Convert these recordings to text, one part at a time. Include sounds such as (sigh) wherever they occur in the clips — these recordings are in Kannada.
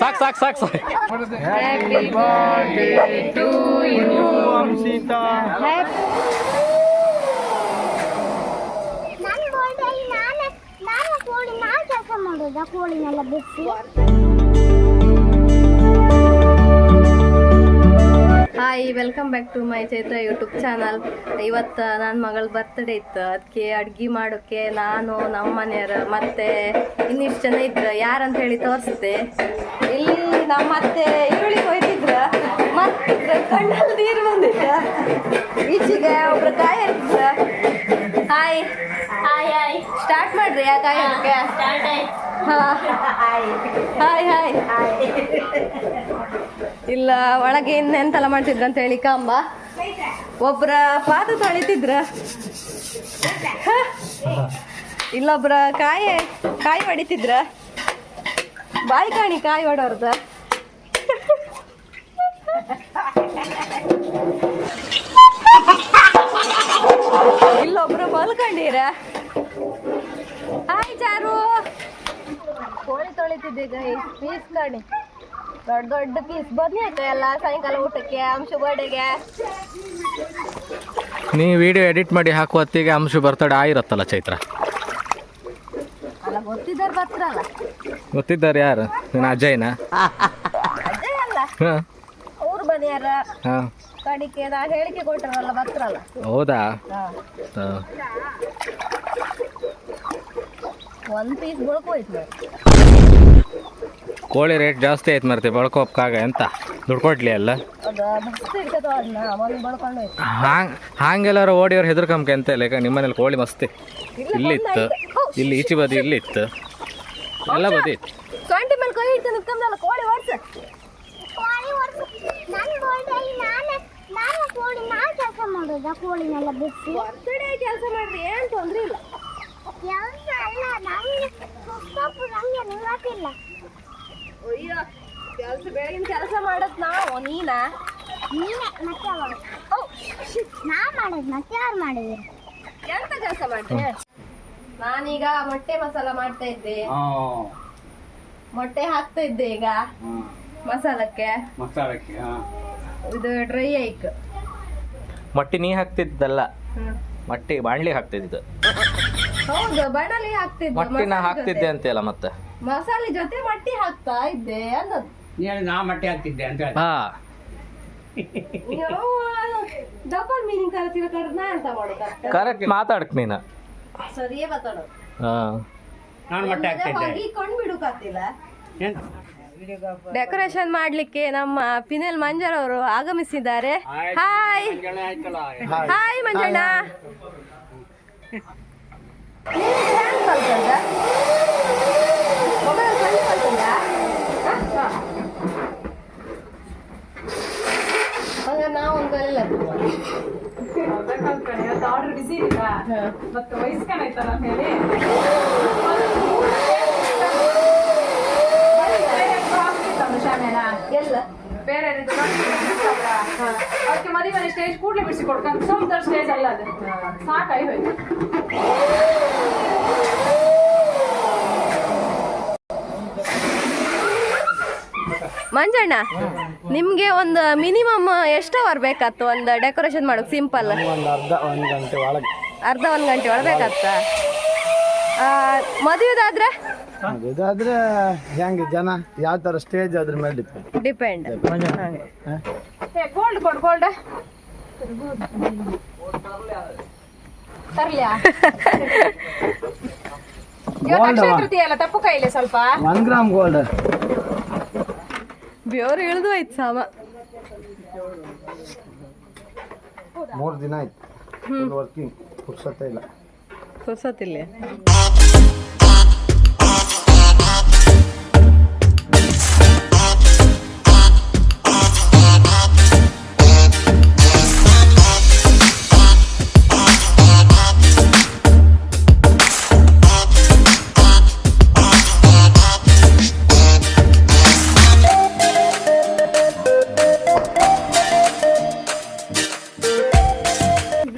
ಸಾಕು ಸಾಕು ಸಾಕು ಸಾಕು Happy birthday to you, Amsita. ನನ್ನ ಬೋರ್ಡಲ್ಲಿ ನಾನೇ ನಾನೇ ಕೋಳಿ ನಾ ಕೆಲಸ ಮಾಡೋದಾ ಕೋಳಿನೆಲ್ಲ ಬಿಡಿಸಿ hi welcome back to my Chaitra YouTube channel ಇವತ್ತು ನನ್ನ ಮಗಳ ಬರ್ತ್ಡೇ ಇತ್ತು. ಅದಕ್ಕೆ ಅಡುಗೆ ಮಾಡೋಕ್ಕೆ ನಾನು ನಮ್ಮ ಮನೆಯವರು ಮತ್ತು ಇನ್ನಿಷ್ಟು ಜನ ಇದ್ರು. ಯಾರಂತ ಹೇಳಿ ತೋರಿಸ್ದೆ ಇಲ್ಲಿ ನಮ್ಮ ಅತ್ತೆ ಈರುಳ್ಳಿ ಕೊಯ್ತಿದ್ರ ಮತ್ತೆ ಕಣ್ಣಲ್ಲಿ ನೀರು ಬಂದಿತ್ತ ಈಚೆಗೆ ಒಬ್ರು ಕಾಯಿ ಹಾಯ್ ಹಾಯ್ ಹಾಯ್ ಸ್ಟಾರ್ಟ್ ಮಾಡ್ರಿ ಯಾ ಕಾಯಿ ಹಾಕಿ ಹಾಯ್ ಹಾಯ್ ಹಾಯ್ ಇಲ್ಲ, ಒಳಗೆ ಇನ್ನೆಂತೆಲ್ಲ ಮಾಡ್ತಿದ್ರ ಅಂತ ಹೇಳಿ, ಕಾಂಬ. ಒಬ್ರ ಪಾದ ತೊಳಿತಿದ್ರ? ಇಲ್ಲೊಬ್ರ ಕಾಯಿ ಕಾಯಿ ಹೊಡಿತಿದ್ರ? ಬಾಯಿ ಕಾಣಿ, ಕಾಯಿ ಹೊಡೋರ್ದ? ಇಲ್ಲೊಬ್ರು ಮಲ್ಕೊಂಡಿರ ಹಾಯ್ ಚಾರು. ಕೋಳಿ ತೊಳಿತಿದ್ದೆ ಗೈ ಪೀಸ್ ಕಣಿ ದೊಡ್ಡ ದೊಡ್ಡ ಪೀಸ್ ಬದ್ನೇಕಾಯಿ ಎಲ್ಲ. ಸಾಯಂಕಾಲ ಊಟಕ್ಕೆ ಅಂಶ ಬರ್ಡೆಗೆ ನೀ ವಿಡಿಯೋ ಎಡಿಟ್ ಮಾಡಿ ಹಾಕುವ ಹೊತ್ತಿಗೆ ಅಂಶ ಬರ್ತಡೆ ಆಗಿರತ್ತಲ್ಲ ಚೈತ್ರ? ಅಲ್ಲ ಗೊತ್ತಿದ್ದಾರೆ ಬರ್ತಾರಲ್ಲ. ಗೊತ್ತಿದ್ದಾರೆ ಯಾರು? ನಿನ್ನ ಅಜಯ್ನ? ಅದೇ ಅಲ್ಲ. ಹಾಂ. ಊರು ಬದಿಯಾರ ಹಾಂ. ಕಡಿಕೆ ಹೇಳಿಕೆ ಕೊಟ್ಟರಲ್ಲ ಬರ್ತಾರಲ್ಲ. ಹೌದಾ? ಹಾ. ಹಾಂ. ಒಂದ್ ಪೀಸ್ ಬುಳ್ಕೋಯ್ತು ಕೋಳಿ ರೇಟ್ ಜಾಸ್ತಿ ಆಯ್ತು ಮರ್ತಿ ಬಳ್ಕೋಪ್ಕಾಗ ಎಂತ? ದುಡ್ಡು ಕೊಡ್ಲಿ ಅಲ್ಲ? ಹಾಂಗ್ ಹಾಂಗೆಲ್ಲಾರು ಓಡಿಯವ್ರು ಹೆದರ್ಕಂಬ್ಕೆ ಎಂತ ಇಲ್ಲ ಈಗ ನಿಮ್ಮನೇಲಿ ಕೋಳಿ ಮಸ್ತಿ. ಇಲ್ಲಿತ್ತು. ಇಲ್ಲಿ ಈಚೆ ಬದಿ ಇಲ್ಲಿತ್ತು. ಎಲ್ಲ ಬದಿ ಕೆಲಸ ಮಾಡ್ರಿ ಏನ್ ತೊಂದ್ರೆ ಇಲ್ಲ ಕೆಲಸ ಅಲ್ಲ ನಂಗೆ ಸ್ವಲ್ಪ ನಂಗೆ ನಿಲ್ಲಕ್ಕಿಲ್ಲ ಅಯ್ಯೋ ಕೆಲಸ ಬೆಳಗಿನ ಕೆಲಸ ಮಾಡದ್ ನಾವು ನೀನಾ? ನೀನೇ ಮತ್ತೆ ಯಾವಾಗ? ನಾ ಮಾಡೋದು ಮತ್ತೆ ಯಾರು ಮಾಡಿದ್ರು? ಎಂತ ಕೆಲಸ ನಾನೀಗ ಮೊಟ್ಟೆ ಮಸಾಲ ಮಾಡ್ತಾ ಇದ್ದೆ. ಮೊಟ್ಟೆ ಹಾಕ್ತಾ ಇದ್ದೆ ಈಗ ಮಸಾಲಕ್ಕೆ. ಮಸಾಲಕ್ಕೆ ಇದು ಡ್ರೈ ಐಕ್ ಮೊಟ್ಟೆ ನೀ ಹಾಕ್ತಿದ್ದಲ್ಲ. ಮೊಟ್ಟೆ ಬಾಣಲಿ ಹಾಕ್ತಿದ್ದು ಹೌದು ಬಾಣಲಿ ಹಾಕ್ತಿದ್ದೆ ಮೊಟ್ಟೆ ನಾ ಹಾಕ್ತಿದ್ದೆ. ಅಂತೆಲ್ಲ ಮತ್ತೆ? ಮಸಾಲೆ ಜೊತೆ ಮಟ್ಟಿ ಹಾಕ್ತಾ ಇದ್ದೆ ಅನ್ನೋದು. ನೀನು ನಾ ಮಟ್ಟಿ ಹಾಕ್ತಿದ್ದೆ ಅಂತ ಹೇಳಿ ಹಾ. ಡಬಲ್ ಮೀನಿಂಗ್ ಕಲ್ತಿರೋ ಕಡೆ ನಾ ಎಂತ ಮಾಡೋದು? ಕರೆಕ್ಟ್? ಮಾತಾಡಕ್ ನೀನು. ಸರಿಯೇ ಮಾತಾಡೋದು ಹಾ. ನಾನು ಮಟ್ಟಿ ಹಾಕ್ತಿದ್ದೆ. ಹೋಗಿ ಕೊಂಡು ಬಿಡುಕಾತಿಲ್ಲ ಏನು? ಡೆಕೋರೇಷನ್ ಮಾಡ್ಲಿಕ್ಕೆ ನಮ್ಮ ಪಿನೆಲ್ ಮಂಜರ್ ಅವರು ಆಗಮಿಸಿದ್ದಾರೆ. ಹಾಯ್ ಹಾಯ್ ಮಂಜಣ್ಣ ನೀನು ಹ್ಯಾಂಗ್ ಕಲ್ತಂದ? ಮೊಬೈಲ್ ಕಲ್ತ್ ಕಲ್ತಂದ? ಹ? ಹ. ಹಂಗಾರೆ ನಾವು ಒಂದು ಕಲಿಲ್ಲ ಆರ್ಡರ್ ಬಿಸಿ ಇಲ್ಲ ಮತ್ತೆ ವಯಸ್ಕನಾಯ್ತಲ್ಲ ಮೇಲೆ ಎಲ್ಲ. ಬೇರೆ ಅದಕ್ಕೆ ಮದುವೆ ಸ್ಟೇಜ್ ಕೂಡ್ಲೆ ಬಿಡಿಸಿ ಕೊಡ್ಕೊಂಡು ಸಮುದ್ರ ಸ್ಟೇಜ್ ಅಲ್ಲ ಅದು. ಸಾಕಾಗಿ ಹೋಯ್ತು ಮಂಜಣ್ಣ ನಿಮ್ಗೆ ಒಂದು ಮಿನಿಮಮ್ ಎಷ್ಟು ಅವರ್ ಬೇಕಾತ್ತು? ಒಂದು ಡೆಕೋರೇಷನ್ ಮಾಡೋಕೆ ಸಿಂಪಲ್ ಒಂದು ಅರ್ಧ ಒಂದು ಗಂಟೆ ಒಳಗೆ. ಅರ್ಧ ಒಂದು ಗಂಟೆ ಒಳಬೇಕಾಗ್ತ? ಬೇಕಾಗ್ತ ಮದುವೆದಾದ್ರೆ? ಇದಾದ್ರೆ ಹೆಂಗೆ ಜನ ಯಾವ ಥರ ಸ್ಟೇಜ್ ಅದ್ರ ಮೇಲೆ ಡಿಪೆಂಡ್ ಡಿಪೆಂಡ್ ಗೋಲ್ಡ್ ಕೊಡು ಗೋಲ್ಡ್ ತರ್ಲಿಯಾ? (laughs) ಇವತ್ತು ಅಕ್ಷಯ ತಪ್ಪು ಕೈಲೆ ಸ್ವಲ್ಪ. ಒನ್ ಗ್ರಾಮ್ ಗೋಲ್ಡ್ ಬೇವ್ರು ಇಳಿದು ಆಯ್ತು ಸಾಮ. ಮೂರು ದಿನ ಆಯ್ತು. ವರ್ಕಿಂಗ್ ಪುರ್ಸತ್ತೆ ಇಲ್ಲ.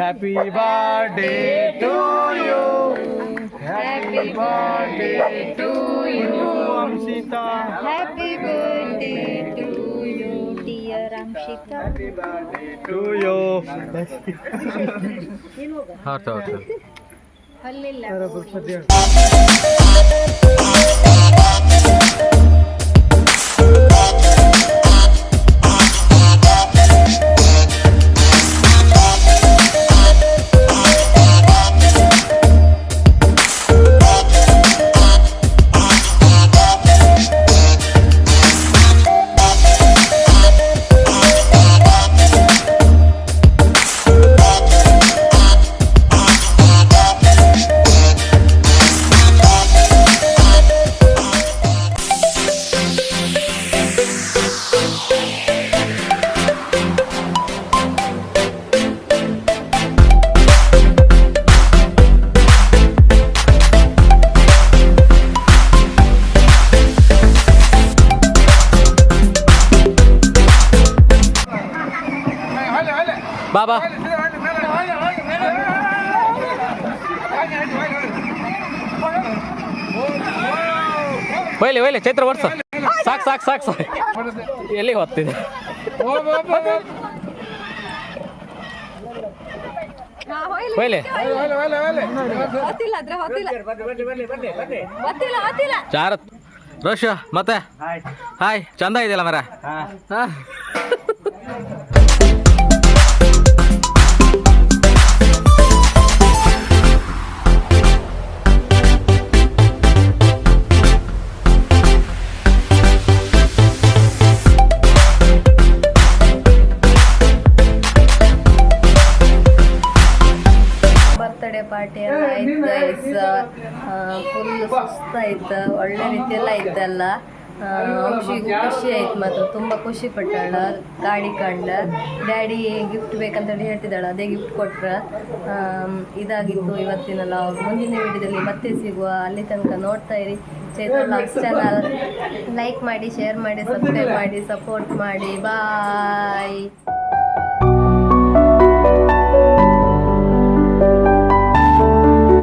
Happy birthday to you. Happy birthday to you, Amshita. Happy birthday to you, dear Amshita. Happy birthday to you. Heart, heart. (laughs) ಬಾ ಒಯ್ಲಿ ಒಯ್ಲಿ ಚೈತ್ರ ಓಡ್ಸ. ಸಾಕು ಸಾಕು ಸಾಕು ಸಾಕು. ಎಲ್ಲಿಗೆ ಹೊತ್ತಿಲ್ಲ ಚಾರತ್ ರೋಷ ಮತ್ತೆ? ಹಾಯ್ ಚಂದ ಇದೆಯಲ್ಲ ಮರ? ಪಾರ್ಟಿ ಎಲ್ಲ ಆಯ್ತು ಗೈಸ್ ಫುಲ್ ಸುಸ್ತಾಯ್ತು ಒಳ್ಳೆ ರೀತಿಯೆಲ್ಲ ಇತ್ತಲ್ಲ. ಅಂಶಿಗೂ ಖುಷಿ ಆಯ್ತು ಮಾತ್ರ ತುಂಬ ಖುಷಿ ಪಟ್ಟಾಳ ಗಾಡಿ ಕಂಡ ಡ್ಯಾಡಿ ಗಿಫ್ಟ್ ಬೇಕಂತೇಳಿ ಹೇಳ್ತಿದ್ದಾಳೆ ಅದೇ ಗಿಫ್ಟ್ ಕೊಟ್ರ. ಇದಾಗಿತ್ತು ಇವತ್ತಿನ ಲಾಗ್ ಮುಂದಿನ ವಿಡಿಯೋದಲ್ಲಿ ಮತ್ತೆ ಸಿಗುವ. ಅಲ್ಲಿ ತನಕ ನೋಡ್ತಾ ಇರಿ. ಲಾಗ್ಸ್ ಚಾನಲ್ ಲೈಕ್ ಮಾಡಿ ಶೇರ್ ಮಾಡಿ ಸಬ್ಸ್ಕ್ರೈಬ್ ಮಾಡಿ ಸಪೋರ್ಟ್ ಮಾಡಿ. ಬಾಯ್